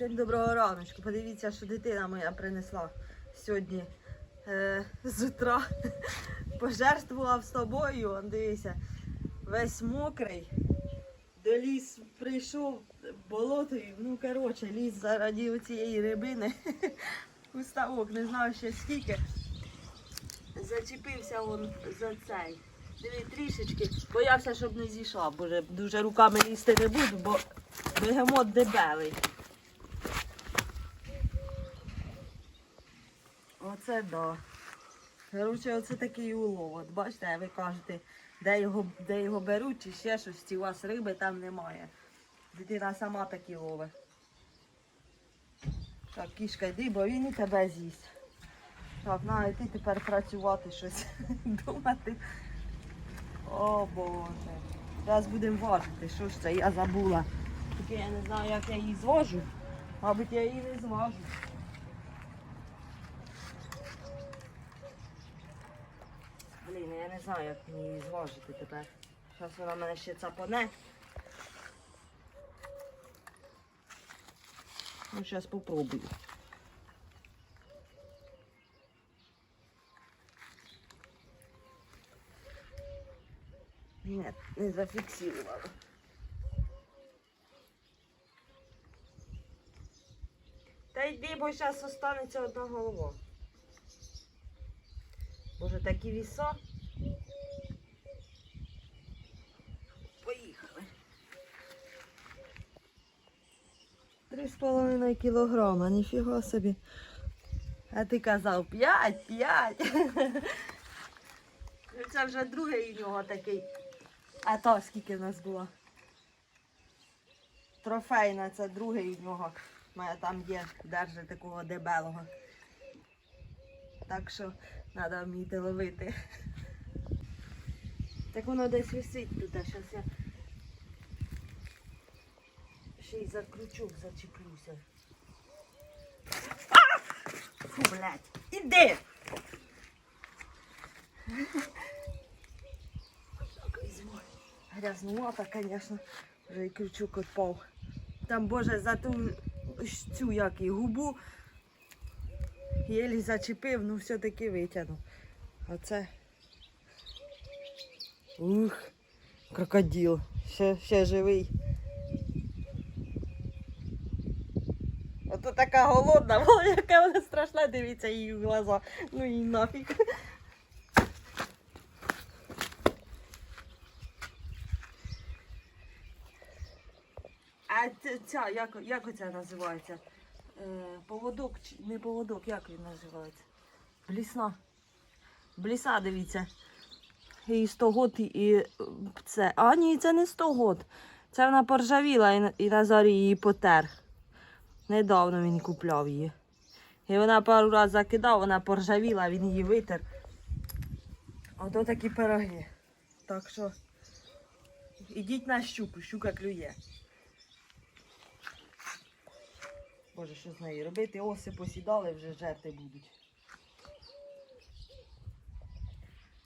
Всім доброго раночку. Подивіться, що дитина моя принесла сьогодні е, з утра. Пожертвував з тобою. Он, дивися, весь мокрий. До ліс прийшов болотою. Ну, коротше, ліс заради цієї рибини. У ставок, не знаю ще скільки. Зачепився он за цей. Диви, трішечки. Боявся, щоб не зійшла, бо дуже руками лізти не буду, бо бегемот дебелий. Оце да. Коротше, оце такий улов. От бачите, ви кажете, де його, де його беруть, чи ще щось, чи у вас риби там немає. Дитина сама такі ловить. Так, кішка, йди, бо він і тебе з'їсть. Так, на, йти тепер працювати щось, думати. О Боже. Зараз будемо важити. Що ж це? Я забула. Тільки я не знаю, як я її звожу. Мабуть, я її не зважу. Блін, я не знаю, як мені її зважити тепер. Зараз вона мене ще цапане. Ну, зараз попробую. Ні, не зафіксувала. Та йди, бо зараз останеться одна голова. Боже, такі віса. 3,5 кілограма, ніфіга собі. А ти казав 5, 5. Це вже другий у нього такий. А то скільки в нас було? Трофейна, це другий у нього. Моя там є, держить такого дебелого. Так що треба вміти ловити. Так воно десь висить тут, а зараз я ще й за крючок зачеплюся. А! Фу, блядь, іди! Грязнувата, звісно, вже і крючок відпав. Там, боже, за ту цю як і губу єлі зачепив, ну все-таки витягнув. Оце. Ух, крокодил. Ще, ще живий. Ото така голодна, була, яка вона страшна, дивіться її в глаза. Ну і нафіг. А ця- як, як оця називається? Е, поводок, не поводок, як він називається? Блісна. Бліса, дивіться. І 100 год, і, це. А ні, це не 100 год. Це вона поржавіла і, і Назарій її потер. Недавно він купляв її. І вона пару разів закидав, вона поржавіла, він її витер. Ото такі пироги. Так що ідіть на щуку, щука клює. Боже, що з нею робити? Оси посідали, вже жерти будуть.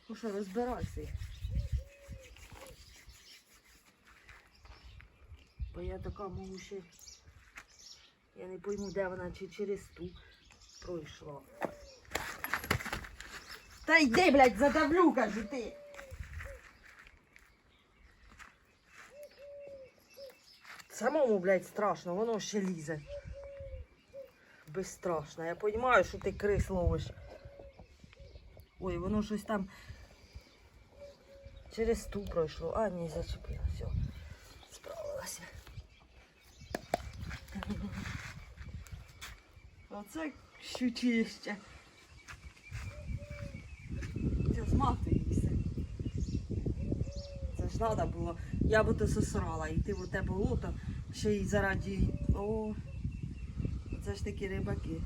Ну що, розбирайся. Бо я така можу ще. Я не пойму, де вона чи через ту пройшла. Та йди, блядь, задавлю, кажу ти. Самому, блядь, страшно, воно ще лізе. Безстрашно. Я розумію, що ти крис ловиш. Ой, воно щось там через ту пройшло. А, ні, зачепила. Все. Оце щучище. Це з зматується. Це ж треба було. Я би то сосрала, йти в те болото, ще й зараді. О, це ж такі рибаки.